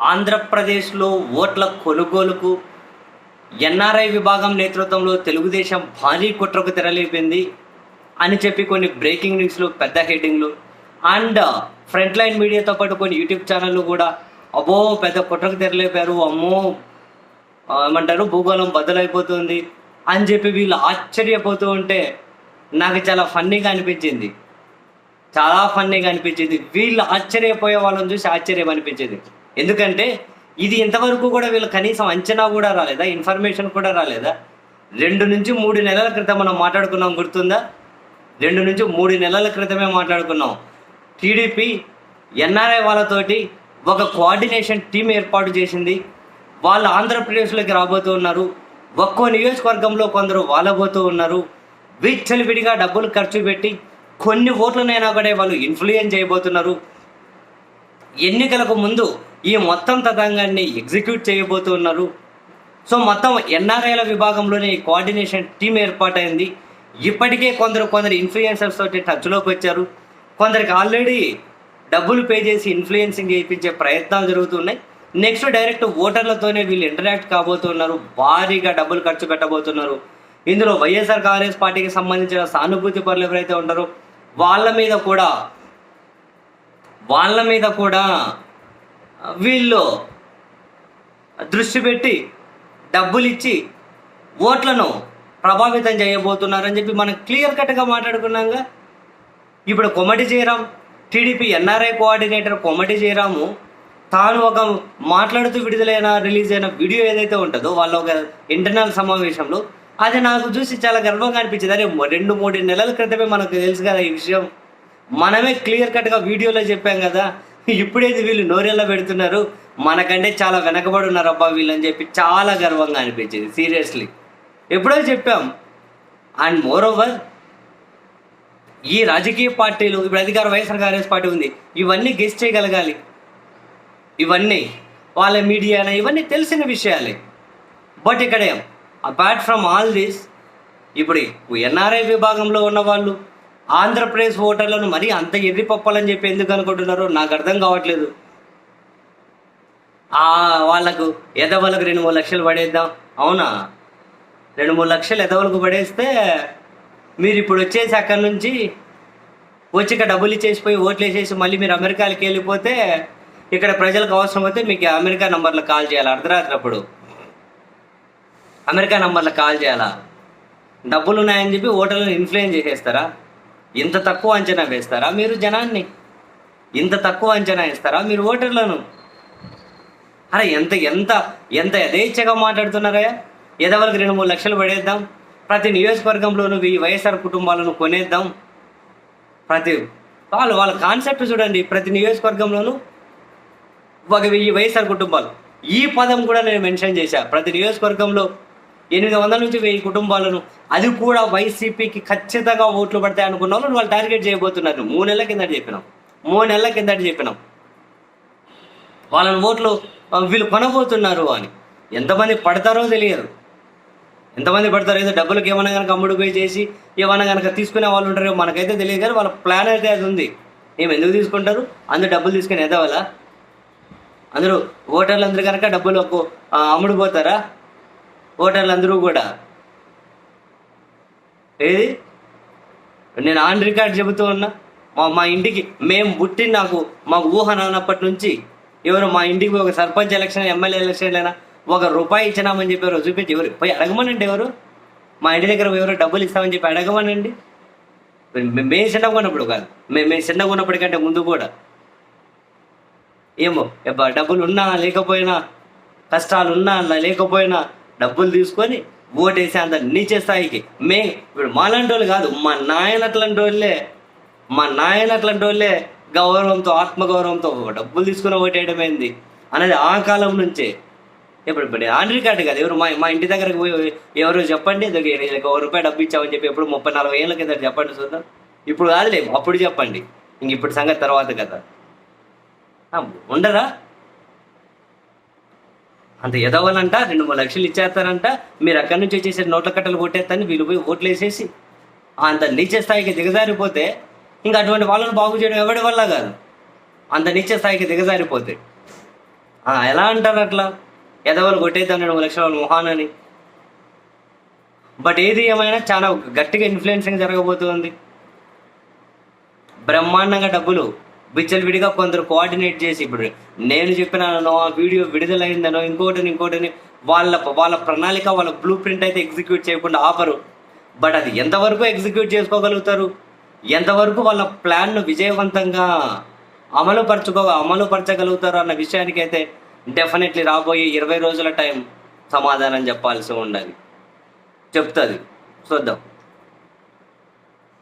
ఆంధ్రప్రదేశ్లో ఓట్ల కొనుగోలుకు ఎన్ఆర్ఐ విభాగం నేతృత్వంలో తెలుగుదేశం భారీ కుట్రకు తెరలేపింది అని చెప్పి కొన్ని బ్రేకింగ్ న్యూస్లు పెద్ద హెడ్డింగ్లు అండ్ ఫ్రంట్ లైన్ మీడియాతో పాటు కొన్ని యూట్యూబ్ ఛానళ్ళు కూడా అబ్బో పెద్ద కుట్రకు తెరలేపారు అమ్మో ఏమంటారు భూగోళం బద్దలైపోతుంది అని చెప్పి వీళ్ళు ఆశ్చర్యపోతూ ఉంటే నాకు చాలా ఫన్నీగా అనిపించింది. చాలా ఫన్నీగా అనిపించింది. వీళ్ళు ఆశ్చర్యపోయే వాళ్ళని చూసి ఆశ్చర్యం అనిపించేది. ఎందుకంటే ఇది ఇంతవరకు కూడా వీళ్ళు కనీసం అంచనా కూడా రాలేదా? ఇన్ఫర్మేషన్ కూడా రాలేదా? రెండు నుంచి మూడు నెలల క్రితం మనం మాట్లాడుకున్నాం గుర్తుందా? రెండు నుంచి మూడు నెలల క్రితమే మాట్లాడుకున్నాం. టీడీపీ ఎన్ఆర్ఐ వాళ్ళతోటి ఒక కోఆర్డినేషన్ టీం ఏర్పాటు చేసింది. వాళ్ళు ఆంధ్రప్రదేశ్లోకి రాబోతూ ఉన్నారు. ఒక్కో నియోజకవర్గంలో కొందరు వాళ్ళబోతూ ఉన్నారు. విచ్చలివిడిగా డబ్బులు ఖర్చు పెట్టి కొన్ని ఓట్లనైనా కూడా వాళ్ళు ఇన్ఫ్లుయెన్స్ చేయబోతున్నారు. ఎన్నికలకు ముందు ఈ మొత్తం తతంగాన్ని ఎగ్జిక్యూట్ చేయబోతున్నారు. సో మొత్తం ఎన్ఆర్ఐల విభాగంలోనే ఈ కోఆర్డినేషన్ టీం ఏర్పాటైంది. ఇప్పటికే కొందరు కొందరు ఇన్ఫ్లుయెన్సర్స్ తోటి టచ్లోకి వచ్చారు. కొందరికి ఆల్రెడీ డబ్బులు పే చేసి ఇన్ఫ్లుయెన్సింగ్ చేయించే ప్రయత్నాలు జరుగుతున్నాయి. నెక్స్ట్ డైరెక్ట్ ఓటర్లతోనే వీళ్ళు ఇంటరాక్ట్ కాబోతున్నారు. భారీగా డబ్బులు ఖర్చు పెట్టబోతున్నారు. ఇందులో వైఎస్ఆర్ కాంగ్రెస్ పార్టీకి సంబంధించిన సానుభూతి పరులు ఎవరైతే ఉంటారో వాళ్ళ మీద కూడా వాళ్ళ మీద కూడా వీళ్ళు దృష్టి పెట్టి డబ్బులు ఇచ్చి ఓట్లను ప్రభావితం చేయబోతున్నారని చెప్పి మనం క్లియర్ కట్గా మాట్లాడుకున్నాగా. ఇప్పుడు Komati Jayaram TDP NRI coordinator Komati Jayaram తాను ఒక మాట్లాడుతూ విడుదలైన రిలీజ్ అయిన వీడియో ఏదైతే ఉంటుందో వాళ్ళ ఒక ఇంటర్నల్ సమావేశంలో అది నాకు చూసి చాలా గర్వంగా అనిపించింది. అరే రెండు మూడు నెలల క్రితమే మనకు తెలుసు కదా ఈ విషయం. మనమే క్లియర్ కట్గా వీడియోలో చెప్పాం కదా. ఇప్పుడేది వీళ్ళు నోరెళ్ళ పెడుతున్నారు. మనకంటే చాలా వెనకబడి ఉన్నారు అబ్బా వీళ్ళని చెప్పి చాలా గర్వంగా అనిపించింది సీరియస్లీ. ఎప్పుడో చెప్పాం. అండ్ మోర్ ఓవర్ ఈ రాజకీయ పార్టీలు ఇప్పుడు అధికార వైఎస్ఆర్ కాంగ్రెస్ పార్టీ ఉంది ఇవన్నీ గెస్ట్ చేయగలగాలి. ఇవన్నీ వాళ్ళ మీడియా ఇవన్నీ తెలిసిన విషయాలే. బట్ ఇక్కడ అపార్ట్ ఫ్రమ్ ఆల్ దిస్ ఇప్పుడు ఎన్ఆర్ఐ విభాగంలో ఉన్న వాళ్ళు ఆంధ్రప్రదేశ్ ఓటర్లను మరీ అంత ఎర్రిపప్పాలని చెప్పి ఎందుకు అనుకుంటున్నారో నాకు అర్థం కావట్లేదు. ఆ వాళ్ళకు ఎదవలకు రెండు మూడు లక్షలు పడేద్దాం. అవునా? రెండు మూడు లక్షలు ఎదవలకు పడేస్తే మీరు ఇప్పుడు వచ్చేసి అక్కడి నుంచి వచ్చి ఇక్కడ డబ్బులు ఇచ్చేసిపోయి ఓట్లు వేసేసి మళ్ళీ మీరు అమెరికాకి వెళ్ళిపోతే ఇక్కడ ప్రజలకు అవసరం అయితే మీకు అమెరికా నంబర్లో కాల్ చేయాలి? అర్ధరాత్రి అప్పుడు. అమెరికా నంబర్లో కాల్ చేయాలా? డబ్బులు ఉన్నాయని చెప్పి ఓటర్లను ఇన్ఫ్లుయెన్స్ చేసేస్తారా? ఇంత తక్కువ అంచనా వేస్తారా మీరు జనాన్ని? ఇంత తక్కువ అంచనా వేస్తారా మీరు ఓటర్లను? అరే ఎంత ఎంత ఎంత యథేచ్ఛగా మాట్లాడుతున్నారా ఎదవలకు రెండు మూడు లక్షలు పడేద్దాం. ప్రతి నియోజకవర్గంలోనూ వెయ్యి వైఎస్ఆర్ కుటుంబాలను కొనేద్దాం. ప్రతి వాళ్ళు వాళ్ళ కాన్సెప్ట్ చూడండి. ప్రతి నియోజకవర్గంలోనూ ఒక వెయ్యి వైఎస్ఆర్ కుటుంబాలు. ఈ పదం కూడా నేను మెన్షన్ చేశాను ప్రతి నియోజకవర్గంలో ఎనిమిది వందల నుంచి వెయ్యి కుటుంబాలను అది కూడా వైసీపీకి ఖచ్చితంగా ఓట్లు పడతాయి అనుకున్న వాళ్ళు వాళ్ళు టార్గెట్ చేయబోతున్నారు. మూడు నెలల కిందట చెప్పినాం. మూడు నెలల కిందట చెప్పినాం. వాళ్ళని ఓట్లు వీళ్ళు కొనబోతున్నారు అని. ఎంతమంది పడతారో తెలియదు. ఎంతమంది పడతారో ఏదో డబ్బులకు ఏమైనా కనుక అమ్ముడు పోయి చేసి ఏమైనా కనుక తీసుకునే వాళ్ళు ఉంటారో మనకైతే తెలియదు కానీ వాళ్ళ ప్లాన్ అయితే అది ఉంది. ఏమి ఎందుకు తీసుకుంటారు? అందరు డబ్బులు తీసుకుని ఎదవాలా? అందరూ ఓటర్లు అందరూ కనుక డబ్బులు అమ్ముడు పోతారా? ఓటర్లు అందరూ కూడా. ఏది? నేను ఆన్ రికార్డ్ చెబుతూ ఉన్నా మా మా ఇంటికి మేము పుట్టి నాకు మాకు ఊహ నానప్పటి నుంచి ఎవరు మా ఇంటికి ఒక సర్పంచ్ ఎలక్షన్ ఎమ్మెల్యే ఎలక్షన్ లేనా ఒక రూపాయి ఇచ్చినామని చెప్పి ఎవరు చూపించి ఎవరు పోయి అడగమనండి ఎవరు? మా ఇంటి దగ్గర ఎవరు డబ్బులు ఇస్తామని చెప్పి అడగమనండి. మేము చిన్నగా ఉన్నప్పుడు కాదు మేము మేము చిన్నగా ఉన్నప్పటికంటే ముందు కూడా. ఏమో డబ్బులు ఉన్నా లేకపోయినా కష్టాలు ఉన్నా లేకపోయినా డబ్బులు తీసుకొని ఓటేసి అంత నీచే స్థాయికి. మే ఇప్పుడు మాలాంటి వాళ్ళు కాదు మా నాయన అట్లాంటి వాళ్ళే. మా నాయన అట్లాంటి వాళ్ళే గౌరవంతో ఆత్మగౌరవంతో డబ్బులు తీసుకుని ఓటేయడం ఏంది? అనేది ఆ కాలం నుంచే. ఇప్పుడు ఇప్పుడు ఆండ్రీ కార్డు కాదు ఎవరు మా మా ఇంటి దగ్గరకు పోయి ఎవరు చెప్పండి ఒక రూపాయి డబ్బు ఇచ్చామని చెప్పి ఎప్పుడు ముప్పై నలభై ఏళ్ళ కింద చెప్పండి చూద్దాం. ఇప్పుడు కాదులే అప్పుడు చెప్పండి. ఇంక ఇప్పుడు సంగతి తర్వాత కదా. ఉండరా? అంత ఎదవాలంట రెండు మూడు లక్షలు ఇచ్చేస్తారంట. మీరు అక్కడి నుంచి వచ్చేసి నోట్ల కట్టలు కొట్టేస్తారని వీళ్ళు పోయి ఓట్లు వేసేసి అంత నీచ స్థాయికి దిగజారిపోతే ఇంకా అటువంటి వాళ్ళని బాగు చేయడం ఎవడి వల్ల కాదు. అంత నీచ స్థాయికి దిగజారిపోతే. ఎలా అంటారు అట్లా? ఎదవలు కొట్టేద్దాం రెండు లక్షల వాళ్ళ మొహానని. బట్ ఏది ఏమైనా చాలా గట్టిగా ఇన్ఫ్లుయెన్సింగ్ జరగబోతుంది. బ్రహ్మాండంగా డబ్బులు విడిగా కొందరు కోఆర్డినేట్ చేసి ఇప్పుడు నేను చెప్పినానో ఆ వీడియో విడుదలైందనో ఇంకోటిని ఇంకోటిని వాళ్ళ వాళ్ళ ప్రణాళిక వాళ్ళ బ్లూ ప్రింట్ అయితే ఎగ్జిక్యూట్ చేయకుండా ఆపరు. బట్ అది ఎంతవరకు ఎగ్జిక్యూట్ చేసుకోగలుగుతారు? ఎంతవరకు వాళ్ళ ప్లాన్ను విజయవంతంగా అమలుపరచుకో అమలుపరచగలుగుతారు అన్న విషయానికి అయితే డెఫినెట్లీ రాబోయే ఇరవై రోజుల టైం సమాధానం చెప్పాల్సి ఉండాలి. చెప్తుంది. చూద్దాం.